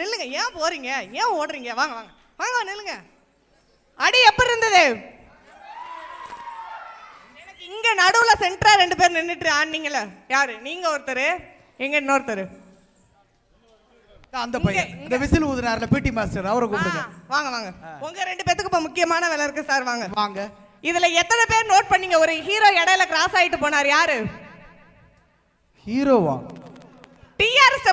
நில்லுங்க. ஏன் போறீங்க? ஏன் ஓடுறீங்க? வாங்க வாங்க. வாங்க நில்லுங்க. அடி எப்படி இருந்தது? எனக்கு இங்க நடுவுல சென்டரா ரெண்டு பேர் நின்றுட்டு ஆனீங்கல்ல யாரு? நீங்க ஒருத்தர் எங்க இன்னொருத்தர். அந்த பையன். இந்த விசில் ஊதுனார்ல பிடி மாஸ்டர் அவரை கூப்பிடுங்க. வாங்க வாங்க. உங்க ரெண்டு பேத்துக்கு இப்ப முக்கியமான வேலை இருக்கு சார் வாங்க. வாங்க. இதுல எத்தனை பேர் நோட் பண்ணீங்க? ஒரு ஹீரோ இடையில கிராஸ் ஆயிட்டு போனார் யாரு? ஹீரோவா டிஆர்எஸ்